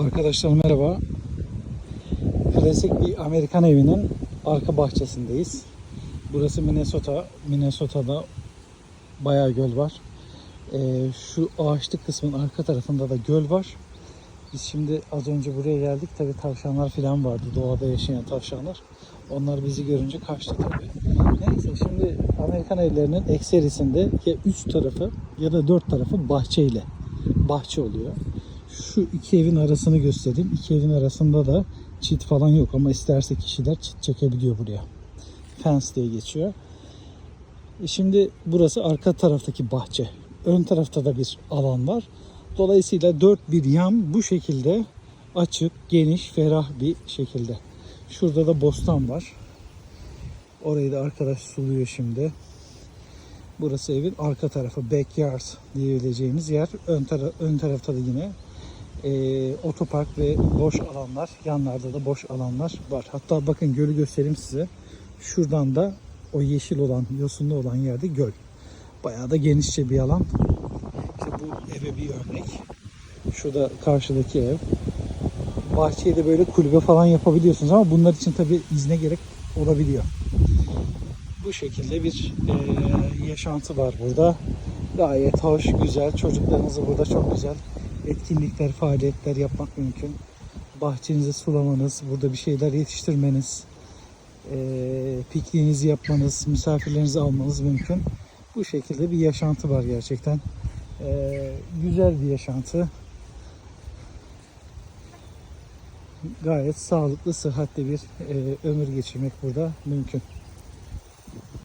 Arkadaşlar merhaba. Klasik bir Amerikan evinin arka bahçesindeyiz. Burası Minnesota. Minnesota'da bayağı göl var. Ee, şu ağaçlık kısmın arka tarafında da göl var. Biz şimdi az önce buraya geldik. Tabii tavşanlar falan vardı. Doğada yaşayan tavşanlar. Onlar bizi görünce kaçtı tabii. Neyse şimdi Amerikan evlerinin ekserisinde ya üç tarafı ya da dört tarafı bahçeyle. Bahçe oluyor. Şu iki evin arasını göstereyim. İki evin arasında da çit falan yok ama isterse kişiler çit çekebiliyor buraya. Fence diye geçiyor. E Şimdi burası arka taraftaki bahçe. Ön tarafta da bir alan var. Dolayısıyla dört bir yan bu şekilde açık, geniş, ferah bir şekilde. Şurada da bostan var. Orayı da arkadaş suluyor şimdi. Burası evin arka tarafı, backyard diyebileceğimiz yer. Ön, tara- ön tarafta da yine e, otopark ve boş alanlar. Yanlarda da boş alanlar var. Hatta bakın gölü göstereyim size. Şuradan da o yeşil olan, yosunlu olan yerde göl. Bayağı da genişçe bir alan. İşte bu eve bir örnek. Şurada karşıdaki ev. Bahçeyi de böyle kulübe falan yapabiliyorsunuz ama bunlar için tabi izne gerek olabiliyor. Bu şekilde bir e, yaşantı var burada. Gayet hoş, güzel. Çocuklarınızı burada çok güzel etkinlikler, faaliyetler yapmak mümkün. Bahçenizi sulamanız, burada bir şeyler yetiştirmeniz, e, pikniğinizi yapmanız, misafirlerinizi almanız mümkün. Bu şekilde bir yaşantı var gerçekten. E, güzel bir yaşantı. Gayet sağlıklı, sıhhatli bir e, ömür geçirmek burada mümkün.